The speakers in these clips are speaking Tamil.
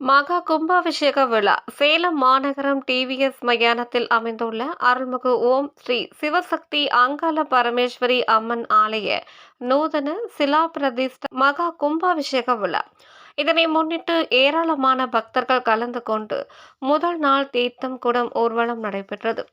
மகா கும்பாபிஷேக விழா. சேலம் மாநகரம் டிவிஎஸ் மயானத்தில் அமைந்துள்ள அருள்மிகு ஓம் ஸ்ரீ சிவசக்தி அங்காள பரமேஸ்வரி அம்மன் ஆலய நூதன சிலா பிரதிஷ்ட மகா கும்பாபிஷேக விழா. இதனை முன்னிட்டு ஏராளமான பக்தர்கள் கலந்து கொண்டு முதல் நாள் தீர்த்தம் குடம் ஊர்வலம் நடைபெற்றது.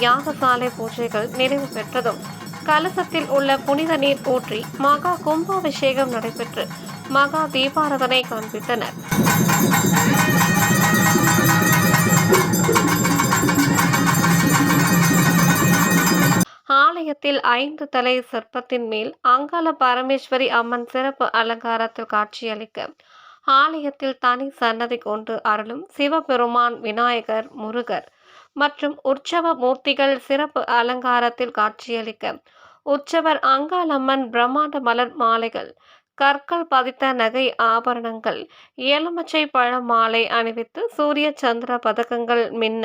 யாக யாகசாலை பூஜைகள் நிறைவு பெற்றதும். கலசத்தில் உள்ள புனித நீர் ஊற்றி மகா கும்பாபிஷேகம் நடைபெற்று மகா தீபாரதனை காண்பித்தனர். ஆலயத்தில் ஐந்து தலை சிற்பத்தின் மேல் அங்காள பரமேஸ்வரி அம்மன் சிறப்பு அலங்காரத்தில் காட்சியளிக்க ஆலயத்தில் தனி சன்னதி கொண்டு அருளும் சிவபெருமான் விநாயகர் முருகர் மற்றும் உற்சவ மூர்த்திகள் சிறப்பு அலங்காரத்தில் காட்சியளிக்க. உற்சவர் அங்காளம்மன் பிரம்மாண்ட மலர் மாலைகள் கற்கள் பதித்த நகை ஆபரணங்கள் எலுமிச்சை பழ மாலை அணிவித்து சூரிய சந்திர பதக்கங்கள் மின்ன.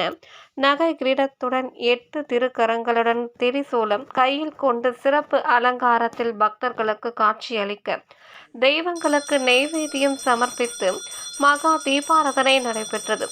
நகை கிரீடத்துடன் எட்டு திருக்கரங்களுடன் திரிசூலம் கையில் கொண்டு சிறப்பு அலங்காரத்தில் பக்தர்களுக்கு காட்சியளிக்க. தெய்வங்களுக்கு நெய்வேத்தியம் சமர்ப்பித்து மகா தீபாரதனை நடைபெற்றது.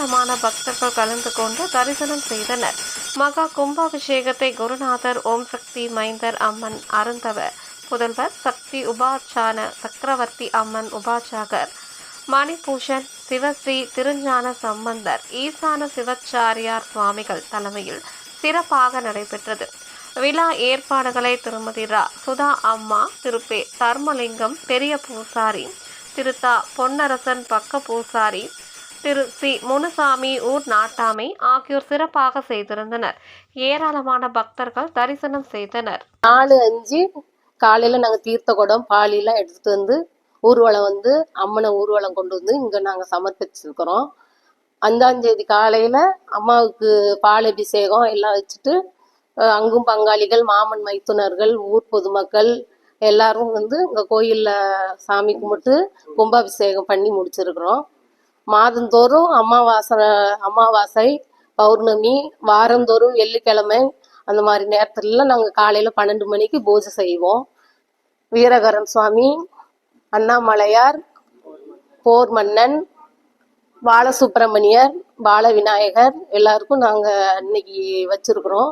ஏராளமான பக்தர்கள் கலந்து கொண்டு தரிசனம் செய்தனர். மகா கும்பாபிஷேகத்தை குருநாதர் ஓம் சக்தி மைந்தர் அம்மன் அருந்தவர் புதல்வர் சக்தி உபாச்சான சக்கரவர்த்தி அம்மன் உபாச்சாகர் மணிபூஷன் சிவஸ்ரீ திருஞான சம்பந்தர் ஈசான சிவாச்சாரியார் சுவாமிகள் தலைமையில் சிறப்பாக நடைபெற்றது. விழா ஏற்பாடுகளை திருமதி ரா. சுதா அம்மா திருப்பே தர்மலிங்கம் பெரிய பூசாரி திருத்தா பொன்னரசன் பக்க பூசாரி திரு சி. முனுசாமி ஊர் நாட்டாமை ஆகியோர் சிறப்பாக செய்திருந்தனர். ஏராளமான பக்தர்கள் தரிசனம் செய்தனர். நாலு அஞ்சு காலையில் நாங்கள் தீர்த்த குடம் பாலிலாம் எடுத்துட்டு வந்து ஊர்வலம் வந்து அம்மனை ஊர்வலம் கொண்டு வந்து இங்கே நாங்கள் சமர்ப்பிச்சிருக்கிறோம். அஞ்சாம் தேதி காலையில் அம்மாவுக்கு பால் அபிஷேகம் எல்லாம் வச்சுட்டு அங்கும் பங்காளிகள் மாமன் மைத்துனர்கள் ஊர் பொதுமக்கள் எல்லாரும் வந்து இங்கே கோயிலில் சாமி கும்பிட்டு கும்பாபிஷேகம் பண்ணி முடிச்சிருக்கிறோம். மாதந்தோறும் அமாவாசை அமாவாசை பௌர்ணமி வாரந்தோறும் வெள்ளிக்கிழமை அந்த மாதிரி நேரத்துலலாம் நாங்கள் காலையில் பன்னெண்டு மணிக்கு பூஜை செய்வோம். வீரகரன் சுவாமி அண்ணாமலையார் போர் மன்னன் பாலசுப்பிரமணியர் பால விநாயகர் எல்லாருக்கும் நாங்கள் இன்னைக்கு வச்சுருக்குறோம்.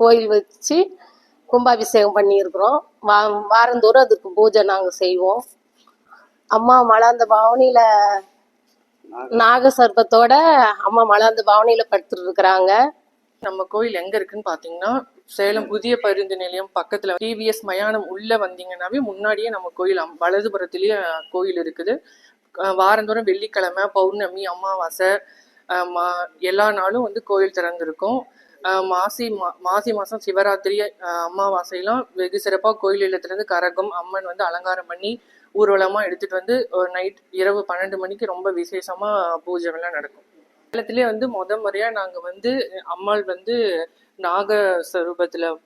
கோயில் வச்சு கும்பாபிஷேகம் பண்ணியிருக்கிறோம். வா வாரந்தோறும் அதுக்கு பூஜை நாங்கள் செய்வோம். அம்மா மலாந்த பவனியில் நாக சர்ப்பத்தோட அம்மா மலர்ந்து பவனியில படுத்துட்டு இருக்கிறாங்க நம்ம கோயில் எங்க இருக்குன்னு பாத்தீங்கன்னா சேலம் புதிய பருந்து நிலையம் பக்கத்துல டிவிஎஸ் மயானம் உள்ள வந்தீங்கன்னாவே முன்னாடியே நம்ம கோயில் அம்- வலதுபுறத்திலேயே கோயில் இருக்குது. வாரந்தோறும் வெள்ளிக்கிழமை பௌர்ணமி அமாவாசை மா- எல்லா நாளும் வந்து கோயில் திறந்திருக்கும். மாசி மா- மாசி மாசம் சிவராத்திரி அஹ் அமாவாசையெல்லாம் வெகு சிறப்பாக கோயில் இல்லத்துலேருந்து கரகம் அம்மன் வந்து அலங்காரம் பண்ணி ஊர்வலமாக எடுத்துகிட்டு வந்து நைட் இரவு பன்னெண்டு மணிக்கு ரொம்ப விசேஷமாக பூஜைலாம் நடக்கும். சேலத்திலே வந்து முத முறையாக நாங்கள் வந்து அம்மாள் வந்து நாக ஸ்வரூபத்தில்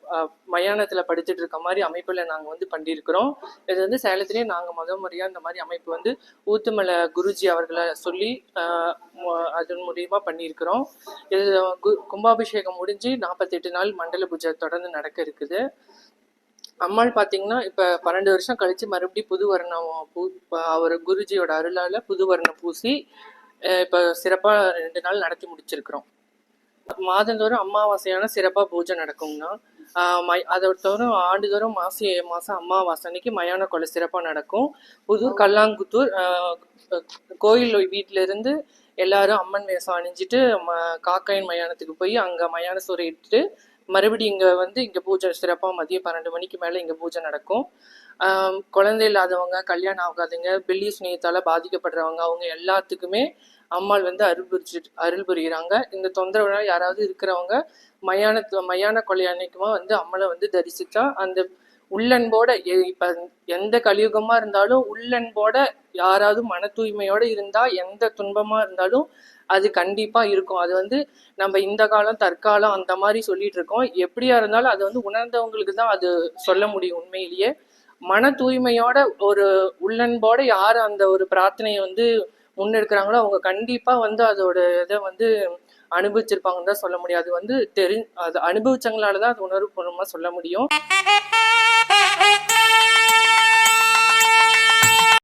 மயானத்தில் மயானத்துல படுத்துட்டு இருக்க மாதிரி அமைப்பில் நாங்கள் வந்து பண்ணியிருக்கிறோம். இது வந்து சேலத்திலே நாங்கள் முத முறையாக இந்த மாதிரி அமைப்பு வந்து ஊத்துமலை குருஜி அவர்களை சொல்லி அதன் மூலியமாக பண்ணியிருக்கிறோம். இது கு- கும்பாபிஷேகம் முடிஞ்சு நாற்பத்தெட்டு நாள் மண்டல பூஜை தொடர்ந்து நடக்க இருக்குது. அம்மாள் பார்த்தீங்கன்னா இப்போ பன்னெண்டு வருஷம் கழிச்சு மறுபடியும் புது வர்ணம் பூ அவர் குருஜியோட அருளால புது வர்ணம் பூசி அஹ் இப்போ சிறப்பாக ரெண்டு நாள் நடத்தி முடிச்சிருக்கிறோம். மாதந்தோறும் அமாவாசையான சிறப்பாக பூஜை நடக்கும்னா ஆஹ் மை அதை தோறும் ஆண்டுதோறும் மாசி மாதம் அமாவாசை அன்னைக்கு மயான கொலை சிறப்பாக நடக்கும். புதூர் கல்லாங்குத்தூர் ஆஹ் கோயில் வீட்டில இருந்து எல்லாரும் அம்மன் வேஷம் அணிஞ்சிட்டு ம- காக்காயின் மயானத்துக்கு போய் அங்கே மயான சூறை இட்டுட்டு மறுபடியும் இங்கே வந்து இங்கே பூஜை சிறப்பாக மதியம் பன்னெண்டு மணிக்கு மேலே இங்கே பூஜை நடக்கும். குழந்தை இல்லாதவங்க கல்யாணம் ஆகாதவங்க பில்லி ஸ்நேகத்தால் பாதிக்கப்படுறவங்க அவங்க எல்லாத்துக்குமே அம்மாள் வந்து அருள் புரிச்சு அருள் புரிகிறாங்க இந்த தொந்தரவுனால் யாராவது இருக்கிறவங்க மயான மயான கொலை அன்னைக்குமா வந்து அம்மளை வந்து தரிசித்தா அந்த உள்ளன்போட எ- இப்ப எந்த கலியுகமா இருந்தாலும் உள்ளன்போட யாராவது மன தூய்மையோட இருந்தா எந்த துன்பமா இருந்தாலும் அது கண்டிப்பா இருக்கும். அது வந்து நம்ம இந்த காலம் தற்காலம் அந்த மாதிரி சொல்லிட்டு இருக்கோம். எப்படியா இருந்தாலும் அது வந்து உணர்ந்தவங்களுக்கு தான் அது சொல்ல முடியும் உண்மையிலேயே. மன தூய்மையோட ஒரு உள்ளன்போட யார் அந்த ஒரு பிரார்த்தனையை வந்து முன்னெடுக்கிறாங்களோ அவங்க கண்டிப்பா வந்து அதோட இதை வந்து அனுபவிச்சிருப்பாங்கன்னு தான் சொல்ல முடியும். அது வந்து தெரி அது அனுபவிச்சவங்களால தான் அது உணர்வுபூர்வமாக சொல்ல முடியும்.